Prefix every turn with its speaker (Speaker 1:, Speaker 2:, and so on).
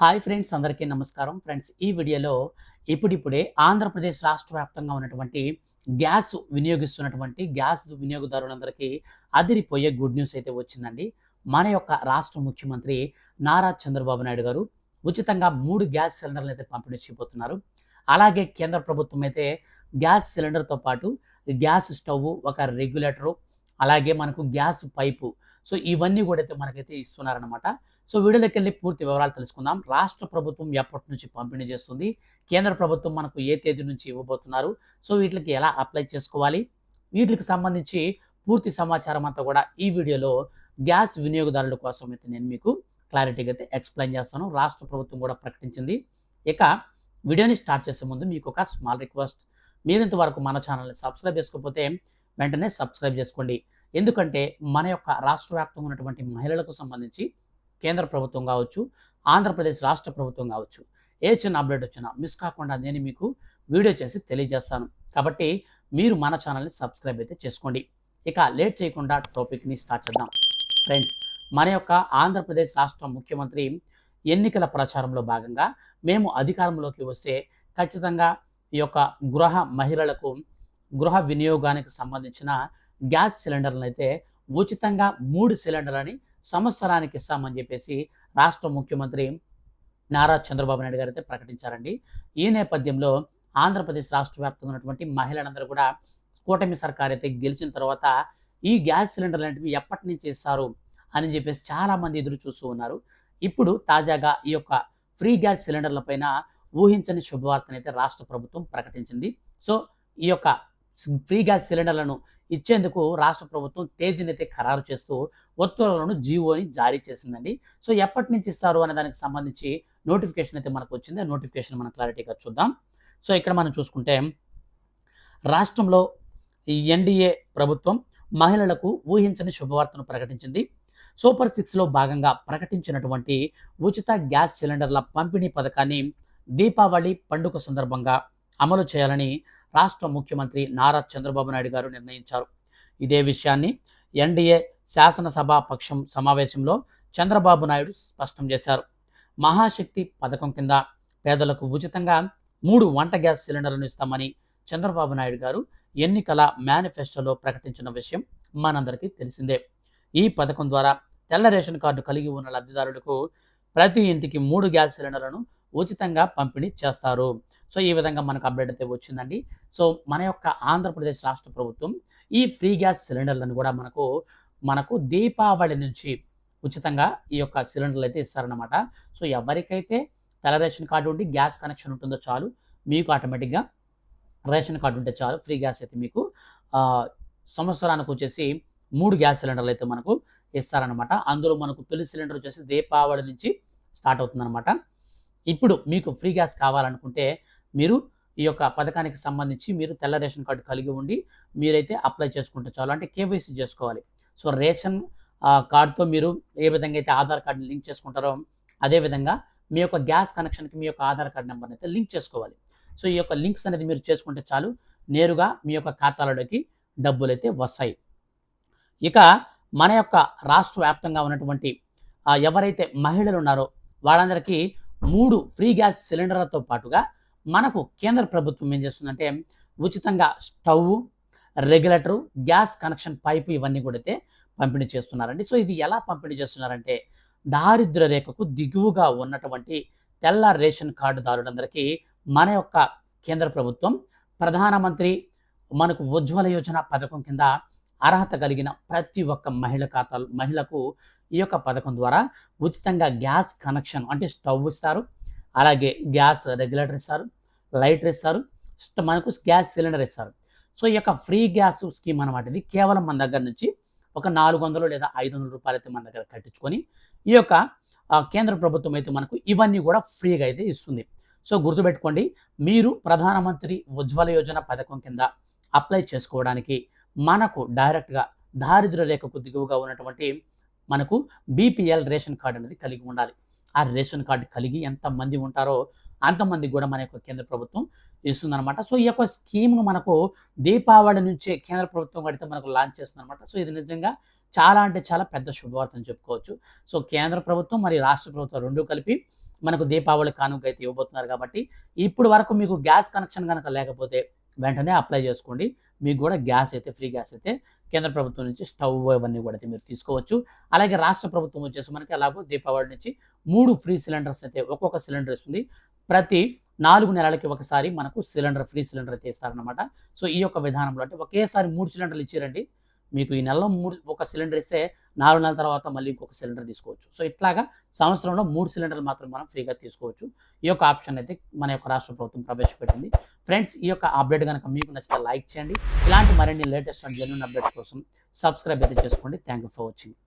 Speaker 1: Hi friends అందరికీ నమస్కారం. Friends ఈ వీడియోలో ఇప్పుడిప్పుడే ఆంధ్రప్రదేశ్ రాష్ట్ర వ్యాప్తంగా ఉన్నటువంటి గ్యాస్ వినియోగిస్తున్నటువంటి గ్యాస్ వినియోగదారులందరికీ అదిరిపోయే గుడ్ న్యూస్ అయితే వచ్చిందండి. మన యొక్క రాష్ట్ర ముఖ్యమంత్రి నారా చంద్రబాబు నాయుడు గారు ఉచితంగా మూడు గ్యాస్ సిలిండర్లు అయితే పంపిణీ చేయబోతున్నారు. అలాగే కేంద్ర ప్రభుత్వం అయితే గ్యాస్ సిలిండర్తో పాటు గ్యాస్ స్టవ్ ఒక రెగ్యులేటరు అలాగే మనకు గ్యాస్ పైపు సో ఇవన్నీ కూడా అయితే మనకైతే ఇస్తున్నారనమాట సో వీడియోలోకి వెళ్ళి పూర్తి వివరాలు తెలుసుకుందాం. రాష్ట్ర ప్రభుత్వం ఎప్పటి నుంచి పంపిణీ చేస్తుంది? కేంద్ర ప్రభుత్వం మనకు ఏ తేదీ నుంచి ఇవ్వబోతున్నారు? సో వీటికి ఎలా అప్లై చేసుకోవాలి? వీటికి సంబంధించి పూర్తి సమాచారం అంతా కూడా ఈ వీడియోలో గ్యాస్ వినియోగదారుల కోసం అయితే నేను మీకు క్లారిటీగా అయితే ఎక్స్ప్లెయిన్ చేస్తాను. రాష్ట్ర ప్రభుత్వం కూడా ప్రకటించింది. ఇక వీడియోని స్టార్ట్ చేసే ముందు మీకు ఒక స్మాల్ రిక్వెస్ట్. మీరు ఇంతవరకు మన ఛానల్ని సబ్స్క్రైబ్ చేసుకోకపోతే వెంటనే సబ్స్క్రైబ్ చేసుకోండి. ఎందుకంటే మన యొక్క రాష్ట్ర వ్యాప్తంగా ఉన్నటువంటి మహిళలకు సంబంధించి కేంద్ర ప్రభుత్వం కావచ్చు ఆంధ్రప్రదేశ్ రాష్ట్ర ప్రభుత్వం కావచ్చు ఏ చిన్న అప్డేట్ వచ్చినా మిస్ కాకుండా నేను మీకు వీడియో చేసి తెలియజేస్తాను. కాబట్టి మీరు మన ఛానల్ని సబ్స్క్రైబ్ అయితే చేసుకోండి. ఇక లేట్ చేయకుండా టాపిక్ని స్టార్ట్ చేద్దాం. ఫ్రెండ్స్ మన యొక్క ఆంధ్రప్రదేశ్ రాష్ట్ర ముఖ్యమంత్రి ఎన్నికల ప్రచారంలో భాగంగా మేము అధికారంలోకి వస్తే ఖచ్చితంగా ఈ యొక్క గృహ మహిళలకు గృహ వినియోగానికి సంబంధించిన గ్యాస్ సిలిండర్లను అయితే ఉచితంగా మూడు సిలిండర్లని సంవత్సరానికి ఇస్తామని చెప్పేసి రాష్ట్ర ముఖ్యమంత్రి నారా చంద్రబాబు నాయుడు గారు అయితే ప్రకటించారండి. ఈ నేపథ్యంలో ఆంధ్రప్రదేశ్ రాష్ట్ర వ్యాప్తంగా ఉన్నటువంటి మహిళలందరూ కూడా కూటమి సర్కార్ అయితే గెలిచిన తర్వాత ఈ గ్యాస్ సిలిండర్ లాంటివి ఎప్పటి నుంచి ఇస్తారు అని చెప్పేసి చాలామంది ఎదురు చూస్తూ ఉన్నారు. ఇప్పుడు తాజాగా ఈ యొక్క ఫ్రీ గ్యాస్ సిలిండర్ల పైన ఊహించని శుభవార్తనైతే రాష్ట్ర ప్రభుత్వం ప్రకటించింది. సో ఈ యొక్క ఫ్రీ గ్యాస్ సిలిండర్లను ఇచ్చేందుకు రాష్ట్ర ప్రభుత్వం తేదీనైతే ఖరారు చేస్తూ ఉత్తర్వులను జీవోని జారీ చేసిందండి. సో ఎప్పటి నుంచి ఇస్తారు అనే దానికి సంబంధించి నోటిఫికేషన్ అయితే మనకు వచ్చింది. ఆ నోటిఫికేషన్ మనం క్లారిటీగా చూద్దాం. సో ఇక్కడ మనం చూసుకుంటే రాష్ట్రంలో ఈ ఎన్డీఏ ప్రభుత్వం మహిళలకు ఊహించని శుభవార్తను ప్రకటించింది. సూపర్ సిక్స్లో భాగంగా ప్రకటించినటువంటి ఉచిత గ్యాస్ సిలిండర్ల పంపిణీ పథకాన్ని దీపావళి పండుగ సందర్భంగా అమలు చేయాలని రాష్ట్ర ముఖ్యమంత్రి నారా చంద్రబాబు నాయుడు గారు నిర్ణయించారు. ఇదే విషయాన్ని ఎన్డీఏ శాసనసభా పక్షం సమావేశంలో చంద్రబాబు నాయుడు స్పష్టం చేశారు. మహాశక్తి పథకం కింద పేదలకు ఉచితంగా మూడు వంట గ్యాస్ సిలిండర్లను ఇస్తామని చంద్రబాబు నాయుడు గారు ఎన్నికల మేనిఫెస్టోలో ప్రకటించిన విషయం మనందరికీ తెలిసిందే. ఈ పథకం ద్వారా తెల్ల రేషన్ కార్డు కలిగి ఉన్న లబ్ధిదారులకు ప్రతి ఇంటికి మూడు గ్యాస్ సిలిండర్లను ఉచితంగా పంపిణీ చేస్తారు. సో ఈ విధంగా మనకు అప్డేట్ అయితే వచ్చిందండి. సో మన యొక్క ఆంధ్రప్రదేశ్ రాష్ట్ర ప్రభుత్వం ఈ ఫ్రీ గ్యాస్ సిలిండర్లను కూడా మనకు మనకు దీపావళి నుంచి ఉచితంగా ఈ యొక్క సిలిండర్లు అయితే ఇస్తారనమాట సో ఎవరికైతే తెల్ల రేషన్ కార్డు ఉండి గ్యాస్ కనెక్షన్ ఉంటుందో చాలు మీకు ఆటోమేటిక్గా రేషన్ కార్డు ఉంటే చాలు ఫ్రీ గ్యాస్ అయితే మీకు సంవత్సరానికి వచ్చేసి మూడు గ్యాస్ సిలిండర్లు అయితే మనకు ఇస్తారనమాట అందులో మనకు తొలి సిలిండర్ వచ్చేసి దీపావళి నుంచి స్టార్ట్ అవుతుందన్నమాట. ఇప్పుడు మీకు ఫ్రీ గ్యాస్ కావాలనుకుంటే మీరు ఈ యొక్క పథకానికి సంబంధించి మీరు తెల్ల రేషన్ కార్డు కలిగి ఉండి మీరైతే అప్లై చేసుకుంటే చాలు. అంటే కేవైసీ చేసుకోవాలి. సో రేషన్ కార్డుతో మీరు ఏ విధంగా అయితే ఆధార్ కార్డుని లింక్ చేసుకుంటారో అదేవిధంగా మీ యొక్క గ్యాస్ కనెక్షన్కి మీ యొక్క ఆధార్ కార్డు నెంబర్ని అయితే లింక్ చేసుకోవాలి. సో ఈ యొక్క లింక్స్ అనేది మీరు చేసుకుంటే చాలు నేరుగా మీ యొక్క ఖాతాలలోకి డబ్బులు అయితే వస్తాయి. ఇక మన యొక్క రాష్ట్ర వ్యాప్తంగా ఉన్నటువంటి ఎవరైతే మహిళలు ఉన్నారో వాళ్ళందరికీ మూడు ఫ్రీ గ్యాస్ సిలిండర్లతో పాటుగా మనకు కేంద్ర ప్రభుత్వం ఏం చేస్తుందంటే ఉచితంగా stove regulator gas connection pipe ఇవన్నీ కూడా అయితే పంపిణీ చేస్తున్నారండి. సో ఇది ఎలా పంపిణీ చేస్తున్నారంటే దారిద్ర్య రేఖకు దిగువగా ఉన్నటువంటి తెల్ల రేషన్ కార్డుదారులందరికీ మన యొక్క కేంద్ర ప్రభుత్వం ప్రధానమంత్రి మనకు ఉజ్వల యోజన పథకం కింద అర్హత కలిగిన ప్రతి ఒక్క మహిళ ఖాతాలు మహిళకు ఈ యొక్క పథకం ద్వారా ఉచితంగా గ్యాస్ కనెక్షన్ అంటే స్టవ్ ఇస్తారు. అలాగే గ్యాస్ రెగ్యులేటర్ ఇస్తారు లైటర్ ఇస్తారు మనకు గ్యాస్ సిలిండర్ ఇస్తారు. సో ఈ యొక్క ఫ్రీ గ్యాస్ స్కీమ్ అనమాట ఇది. కేవలం మన దగ్గర నుంచి ఒక నాలుగు వందలు లేదా ఐదు వందల రూపాయలు అయితే మన దగ్గర కట్టించుకొని ఈ యొక్క కేంద్ర ప్రభుత్వం అయితే మనకు ఇవన్నీ కూడా ఫ్రీగా అయితే ఇస్తుంది. సో గుర్తుపెట్టుకోండి మీరు ప్రధానమంత్రి ఉజ్వల యోజన పథకం కింద అప్లై చేసుకోవడానికి మనకు డైరెక్ట్గా దారిద్ర్య రేఖకు దిగువగా ఉన్నటువంటి మనకు బీపీఎల్ రేషన్ కార్డు అనేది కలిగి ఉండాలి. ఆ రేషన్ కార్డు కలిగి ఎంతమంది ఉంటారో అంతమంది కూడా మన యొక్క కేంద్ర ప్రభుత్వం ఇస్తుందన్నమాట. సో ఈ యొక్క స్కీమ్ను మనకు దీపావళి నుంచే కేంద్ర ప్రభుత్వం కడితే మనకు లాంచ్ చేస్తుందన్నమాట. సో ఇది నిజంగా చాలా అంటే చాలా పెద్ద శుభవార్త అని చెప్పుకోవచ్చు. సో కేంద్ర ప్రభుత్వం మరియు రాష్ట్ర ప్రభుత్వం రెండు కలిపి మనకు దీపావళి కానుక అయితే ఇవ్వబోతున్నారు కాబట్టి ఇప్పుడు వరకు మీకు గ్యాస్ కనెక్షన్ కనుక లేకపోతే వెంటనే అప్లై చేసుకోండి. మీకు కూడా గ్యాస్ అయితే ఫ్రీ గ్యాస్ అయితే కేంద్ర ప్రభుత్వం నుంచి స్టవ్ ఇవన్నీ కూడా అయితే మీరు తీసుకోవచ్చు. అలాగే రాష్ట్ర ప్రభుత్వం వచ్చేసి మనకి అలాగో దీపావళి నుంచి మూడు ఫ్రీ సిలిండర్స్ అయితే ఒక్కొక్క సిలిండర్ ఇస్తుంది. ప్రతి నాలుగు నెలలకి ఒకసారి మనకు సిలిండర్ ఫ్రీ సిలిండర్ అయితే ఇస్తారనమాట సో ఈ యొక్క విధానంలో అంటే ఒకేసారి మూడు సిలిండర్లు ఇచ్చారండి. మీకు ఈ నెలలో మూడు ఒక సిలిండర్ ఇస్తే నాలుగు నెలల తర్వాత మళ్ళీ ఇంకొక సిలిండర్ తీసుకోవచ్చు. సో ఇట్లాగా సంవత్సరంలో మూడు సిలిండర్లు మాత్రం మనం ఫ్రీగా తీసుకోవచ్చు. ఈ యొక్క ఆప్షన్ అయితే మన యొక్క రాష్ట్ర ప్రభుత్వం ప్రవేశపెట్టింది. ఫ్రెండ్స్ ఈ యొక్క అప్డేట్ కనుక మీకు నచ్చితే లైక్ చేయండి. ఇలాంటి మరిన్ని లేటెస్ట్ అండ్ జెన్యున్ అప్డేట్స్ కోసం సబ్స్క్రైబ్ అయితే చేసుకోండి. Thank you for watching.